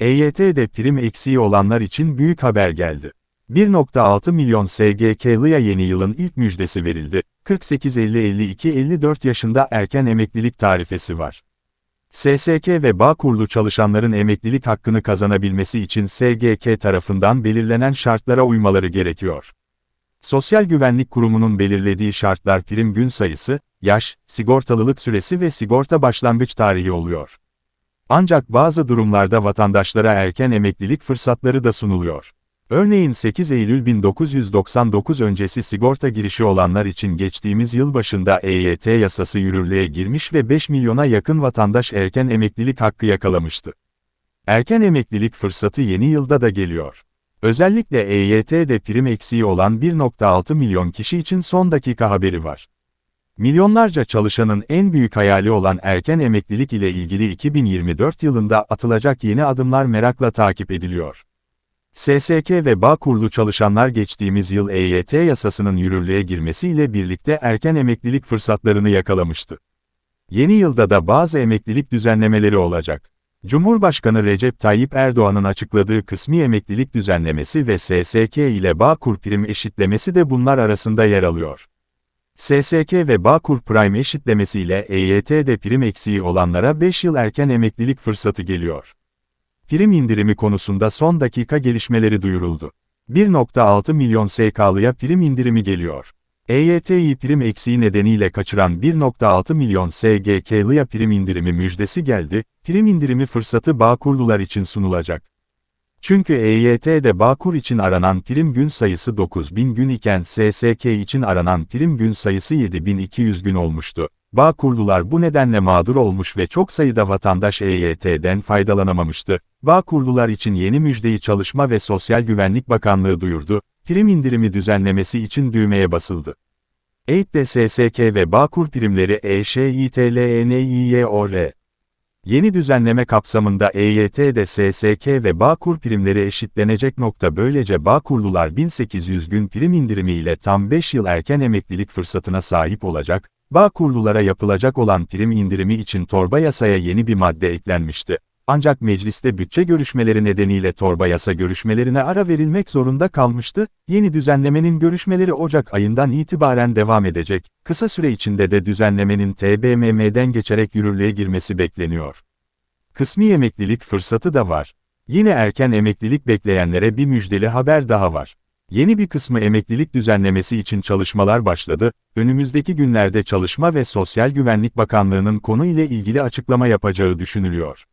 EYT'de prim eksiği olanlar için büyük haber geldi. 1.6 milyon SGK'lıya yeni yılın ilk müjdesi verildi. 48-50-52-54 yaşında erken emeklilik tarifesi var. SSK ve Bağkurlu çalışanların emeklilik hakkını kazanabilmesi için SGK tarafından belirlenen şartlara uymaları gerekiyor. Sosyal Güvenlik Kurumu'nun belirlediği şartlar prim gün sayısı, yaş, sigortalılık süresi ve sigorta başlangıç tarihi oluyor. Ancak bazı durumlarda vatandaşlara erken emeklilik fırsatları da sunuluyor. Örneğin 8 Eylül 1999 öncesi sigorta girişi olanlar için geçtiğimiz yıl başında EYT yasası yürürlüğe girmiş ve 5 milyona yakın vatandaş erken emeklilik hakkı yakalamıştı. Erken emeklilik fırsatı yeni yılda da geliyor. Özellikle EYT'de prim eksiği olan 1.6 milyon kişi için son dakika haberi var. Milyonlarca çalışanın en büyük hayali olan erken emeklilik ile ilgili 2024 yılında atılacak yeni adımlar merakla takip ediliyor. SSK ve Bağkurlu çalışanlar geçtiğimiz yıl EYT yasasının yürürlüğe girmesiyle birlikte erken emeklilik fırsatlarını yakalamıştı. Yeni yılda da bazı emeklilik düzenlemeleri olacak. Cumhurbaşkanı Recep Tayyip Erdoğan'ın açıkladığı kısmi emeklilik düzenlemesi ve SSK ile Bağkur prim eşitlemesi de bunlar arasında yer alıyor. SSK ve Bağkur Prime eşitlemesiyle EYT'de prim eksiği olanlara 5 yıl erken emeklilik fırsatı geliyor. Prim indirimi konusunda son dakika gelişmeleri duyuruldu. 1.6 milyon SK'lıya prim indirimi geliyor. EYT'yi prim eksiği nedeniyle kaçıran 1.6 milyon SGK'lıya prim indirimi müjdesi geldi, prim indirimi fırsatı Bağkurlular için sunulacak. Çünkü EYT'de Bağkur için aranan prim gün sayısı 9000 gün iken SSK için aranan prim gün sayısı 7200 gün olmuştu. Bağkurlular bu nedenle mağdur olmuş ve çok sayıda vatandaş EYT'den faydalanamamıştı. Bağkurlular için yeni müjdeyi Çalışma ve Sosyal Güvenlik Bakanlığı duyurdu, prim indirimi düzenlemesi için düğmeye basıldı. EYT'de SSK ve Bağkur primleri EŞİTLENİYOR. Yeni düzenleme kapsamında EYT'de SSK ve Bağkur primleri eşitlenecek nokta böylece Bağkurlular 1800 gün prim indirimi ile tam 5 yıl erken emeklilik fırsatına sahip olacak, Bağkurlulara yapılacak olan prim indirimi için torba yasaya yeni bir madde eklenmişti. Ancak mecliste bütçe görüşmeleri nedeniyle torba yasa görüşmelerine ara verilmek zorunda kalmıştı, yeni düzenlemenin görüşmeleri Ocak ayından itibaren devam edecek, kısa süre içinde de düzenlemenin TBMM'den geçerek yürürlüğe girmesi bekleniyor. Kısmi emeklilik fırsatı da var. Yine erken emeklilik bekleyenlere bir müjdeli haber daha var. Yeni bir kısmı emeklilik düzenlemesi için çalışmalar başladı, önümüzdeki günlerde Çalışma ve Sosyal Güvenlik Bakanlığı'nın konu ile ilgili açıklama yapacağı düşünülüyor.